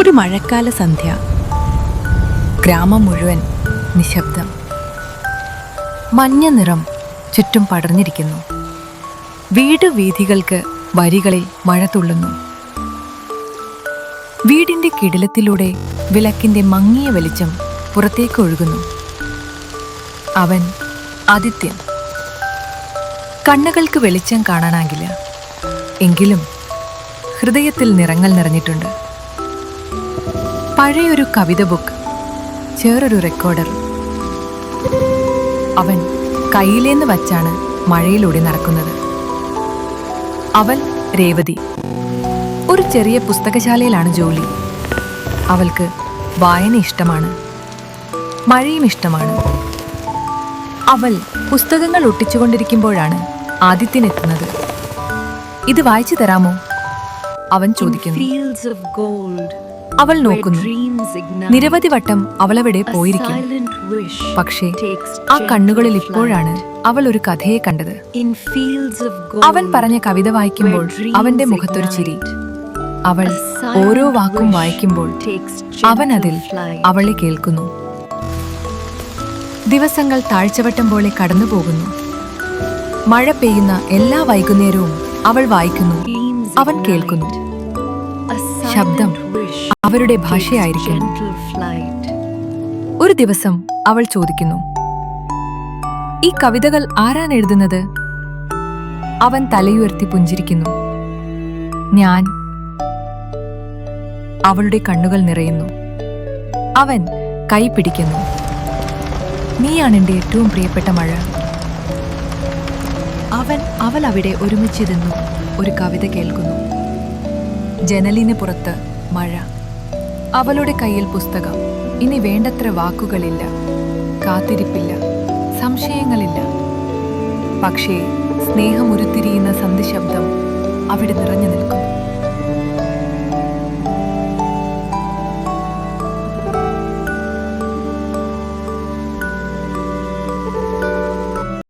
ഒരു മഴക്കാല സന്ധ്യ. ഗ്രാമം മുഴുവൻ നിശബ്ദം. മഞ്ഞ നിറം ചുറ്റും പടർന്നിരിക്കുന്നു. വീട് വീഥികൾക്ക് വരികളിൽ മഴ തുള്ളുന്നു. വീടിന്റെ കിടിലത്തിലൂടെ വിളക്കിന്റെ മങ്ങിയ വെളിച്ചം പുറത്തേക്ക് ഒഴുകുന്നു. അവൻ ആദിത്യൻ. കണ്ണുകൾക്ക് വെളിച്ചം കാണാനാകില്ല. എങ്കിലും ഹൃദയത്തിൽ നിറങ്ങൾ നിറഞ്ഞിട്ടുണ്ട്. പഴയൊരു കവിത ബുക്ക് ചേറൊരു റെക്കോർഡർ അവൻ കയ്യിലേന്ന് വച്ചാണ് മഴയിലൂടെ നടക്കുന്നത്. അവൾ രേവതി. ഒരു ചെറിയ പുസ്തകശാലയിലാണ് ജോലി. അവൾക്ക് വായന ഇഷ്ടമാണ്. മഴയും ഇഷ്ടമാണ്. അവൾ പുസ്തകങ്ങൾ ഒട്ടിച്ചുകൊണ്ടിരിക്കുമ്പോഴാണ് ആദിത്യനെത്തുന്നത്. ഇത് വായിച്ചു തരാമോ? അവൻ ചോദിക്കുന്നു. അവൾ നോക്കുന്നു. നിരവധി വട്ടം അവളവിടെ പോയിരിക്കും. പക്ഷേ ആ കണ്ണുകളിൽ ഇപ്പോഴാണ് അവൾ ഒരു കഥയെ കണ്ടത്. അവൻ പറഞ്ഞ കവിത വായിക്കുമ്പോൾ അവന്റെ മുഖത്തൊരു ചിരി. അവൾ ഓരോ വാക്കും വായിക്കുമ്പോൾ അവൻ അതിൽ. അവളെ കേൾക്കുന്നു. ദിവസങ്ങൾ താഴ്ചവട്ടം പോലെ കടന്നു പോകുന്നു മഴ പെയ്യുന്ന എല്ലാ വൈകുന്നേരവും അവൾ വായിക്കുന്നു. അവൻ കേൾക്കുന്നു. ശബ്ദം അവരുടെ flight. ഒരു ദിവസം അവൾ ചോദിക്കുന്നു ഈ കവിതകൾ ആരാണ് എഴുതുന്നത്? അവൻ തലയുയർത്തി പുഞ്ചിരിക്കുന്നു ഞാൻ. അവളുടെ കണ്ണുകൾ നിറയുന്നു. അവൻ കൈ പിടിക്കുന്നു നീയാണ് എന്റെ ഏറ്റവും പ്രിയപ്പെട്ട മഴ. അവൻ അവൾ അവിടെ ഒരുമിച്ചിരുന്നു ഒരു കവിത കേൾക്കുന്നു. ജനലിന് പുറത്ത് മഴ. അവളുടെ കയ്യിൽ പുസ്തകം. ഇനി വേണ്ടത്ര വാക്കുകളില്ല. കാത്തിരിപ്പില്ല. സംശയങ്ങളില്ല. പക്ഷേ സ്നേഹം ഉരുത്തിരിയുന്ന സന്ധിശബ്ദം അവിടെ നിറഞ്ഞു നിൽക്കുന്നു